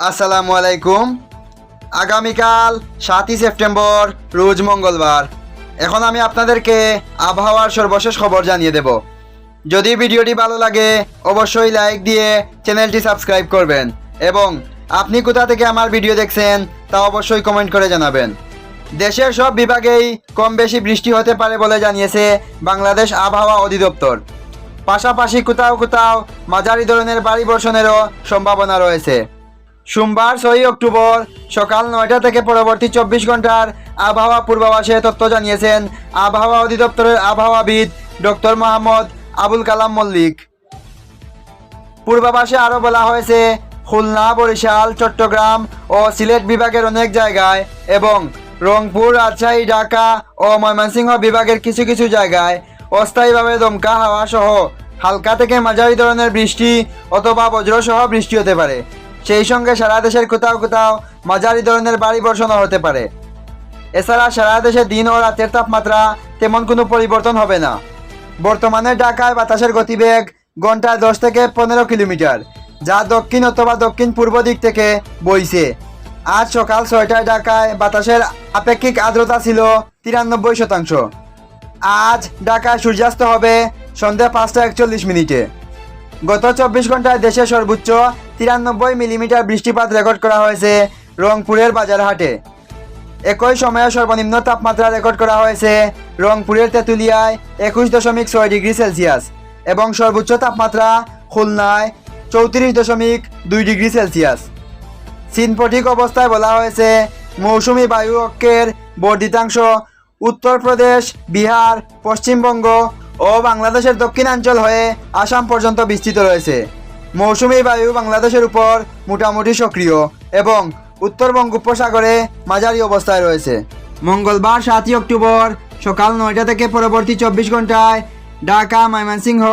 আসসালামু আলাইকুম। আগামীকাল সাতই সেপ্টেম্বর, রোজ মঙ্গলবার। এখন আমি আপনাদেরকে আবহাওয়ার সর্বশেষ খবর জানিয়ে দেব। যদি ভিডিওটি ভালো লাগে, অবশ্যই লাইক দিয়ে চ্যানেলটি সাবস্ক্রাইব করবেন এবং আপনি কোথা থেকে আমার ভিডিও দেখছেন, তা অবশ্যই কমেন্ট করে জানাবেন। দেশের সব বিভাগেই কম বেশি বৃষ্টি হতে পারে বলে জানিয়েছে বাংলাদেশ আবহাওয়া অধিদপ্তর। পাশাপাশি কোথাও কোথাও মাঝারি ধরনের বাড়ি বর্ষণেরও সম্ভাবনা রয়েছে। সোমবার ছয়ই অক্টোবর সকাল নয়টা থেকে পরবর্তী চব্বিশ ঘণ্টার আবহাওয়া পূর্বাভাসে তথ্য জানিয়েছেন আবহাওয়া অধিদপ্তরের আবহাওয়াবিদ ডক্টর মোহাম্মদ আবুল কালাম মল্লিক। পূর্বাভাসে আরও বলা হয়েছে, খুলনা, বরিশাল, চট্টগ্রাম ও সিলেট বিভাগের অনেক জায়গায় এবং রংপুর, রাজশাহী, ঢাকা ও ময়মনসিংহ বিভাগের কিছু কিছু জায়গায় অস্থায়ীভাবে দমকা হাওয়া সহ হালকা থেকে মাঝারি ধরনের বৃষ্টি অথবা বজ্রসহ বৃষ্টি হতে পারে। সেই সঙ্গে সারা দেশের কোথাও কোথাও মাঝারি ধরনের বাড়ি বর্ষণও হতে পারে। এছাড়া সারা দেশে দিন ও রাতের তাপমাত্রা তেমন কোনো পরিবর্তন হবে না। বর্তমানে ঢাকায় বাতাসের গতিবেগ ঘন্টায় দশ থেকে পনেরো কিলোমিটার, যা দক্ষিণ অথবা দক্ষিণ পূর্ব দিক থেকে বইছে। আজ সকাল ছয়টায় ঢাকায় বাতাসের আপেক্ষিক আর্দ্রতা ছিল তিরানব্বই শতাংশ। আজ ঢাকায় সূর্যাস্ত হবে সন্ধ্যা পাঁচটা একচল্লিশ মিনিটে। গত চব্বিশ ঘন্টায় দেশে সর্বোচ্চ তিরানব্বই মিলিমিটার বৃষ্টিপাত রেকর্ড করা হয়েছে রংপুরের বাজারহাটে। একই সময়ে সর্বনিম্ন তাপমাত্রা রেকর্ড করা হয়েছে রংপুরের তেঁতুলিয়ায় একুশ দশমিক ছয় ডিগ্রি সেলসিয়াস এবং সর্বোচ্চ তাপমাত্রা খুলনায় চৌত্রিশ দশমিক দুই ডিগ্রি সেলসিয়াস। সিনপটিক অবস্থায় বলা হয়েছে, মৌসুমি বায়ু অক্ষের বর্ধিতাংশ উত্তরপ্রদেশ, বিহার, পশ্চিমবঙ্গ ও বাংলাদেশের দক্ষিণাঞ্চল হয়ে আসাম পর্যন্ত বিস্তৃত রয়েছে। মৌসুমি বায়ু বাংলাদেশের উপর মোটামুটি সক্রিয় এবং উত্তর বঙ্গোপসাগরে মাঝারি অবস্থায় রয়েছে। মঙ্গলবার সাতই অক্টোবর সকাল নয়টা থেকে পরবর্তী চব্বিশ ঘন্টায় ঢাকা, ময়মনসিংহ,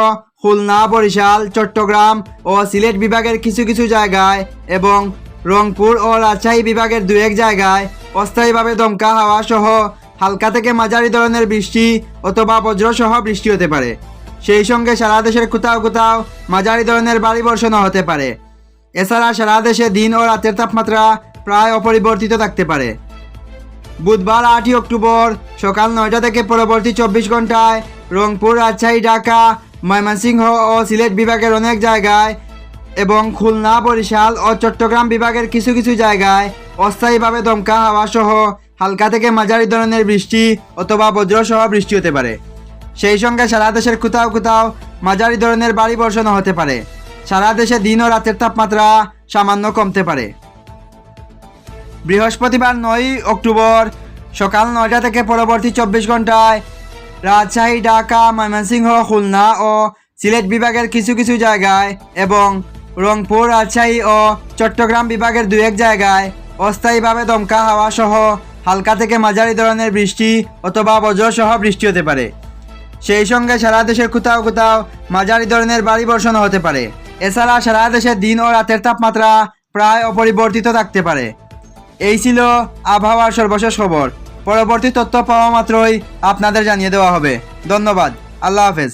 খুলনা, বরিশাল, চট্টগ্রাম ও সিলেট বিভাগের কিছু কিছু জায়গায় এবং রংপুর ও রাজশাহী বিভাগের দু এক জায়গায় অস্থায়ীভাবে দমকা হাওয়া সহ হালকা থেকে মাঝারি ধরনের বৃষ্টি অথবা বজ্রসহ বৃষ্টি হতে পারে। সেই সঙ্গে সারা দেশের কোথাও কোথাও মাঝারি ধরনের বাড়ি বর্ষণও হতে পারে। এছাড়া সারা দেশে দিন ও রাতের তাপমাত্রা প্রায় অপরিবর্তিত থাকতে পারে। বুধবার আটই অক্টোবর সকাল নয়টা থেকে পরবর্তী চব্বিশ ঘন্টায় রংপুর, রাজশাহী, ঢাকা, ময়মনসিংহ ও সিলেট বিভাগের অনেক জায়গায় এবং খুলনা, বরিশাল ও চট্টগ্রাম বিভাগের কিছু কিছু জায়গায় অস্থায়ীভাবে দমকা হাওয়া সহ হালকা থেকে মাঝারি ধরনের বৃষ্টি অথবা বজ্রসহ বৃষ্টি হতে পারে। সেই সঙ্গে সারা দেশের কোথাও কোথাও মাঝারি ধরনের বাড়ি বর্ষণও হতে পারে। সারা দেশে দিন ও রাতের তাপমাত্রা সামান্য কমতে পারে। বৃহস্পতিবার নয় অক্টোবর সকাল নয়টা থেকে পরবর্তী চব্বিশ ঘন্টায় রাজশাহী, ঢাকা, ময়মনসিংহ, খুলনা ও সিলেট বিভাগের কিছু কিছু জায়গায় এবং রংপুর, রাজশাহী ও চট্টগ্রাম বিভাগের দু এক জায়গায় অস্থায়ীভাবে দমকা হাওয়া সহ হালকা থেকে মাঝারি ধরনের বৃষ্টি অথবা বজ্রসহ বৃষ্টি হতে পারে। সেই সঙ্গে সারা দেশের কোথাও কোথাও মাঝারি ধরনের বাড়ি বর্ষণ হতে পারে। এছাড়া সারা দেশে দিন ও রাতের তাপমাত্রা প্রায় অপরিবর্তিত থাকতে পারে। এই ছিল আবহাওয়ার সর্বশেষ খবর। পরবর্তী তথ্য পাওয়া মাত্রই আপনাদের জানিয়ে দেওয়া হবে। ধন্যবাদ। আল্লাহ হাফেজ।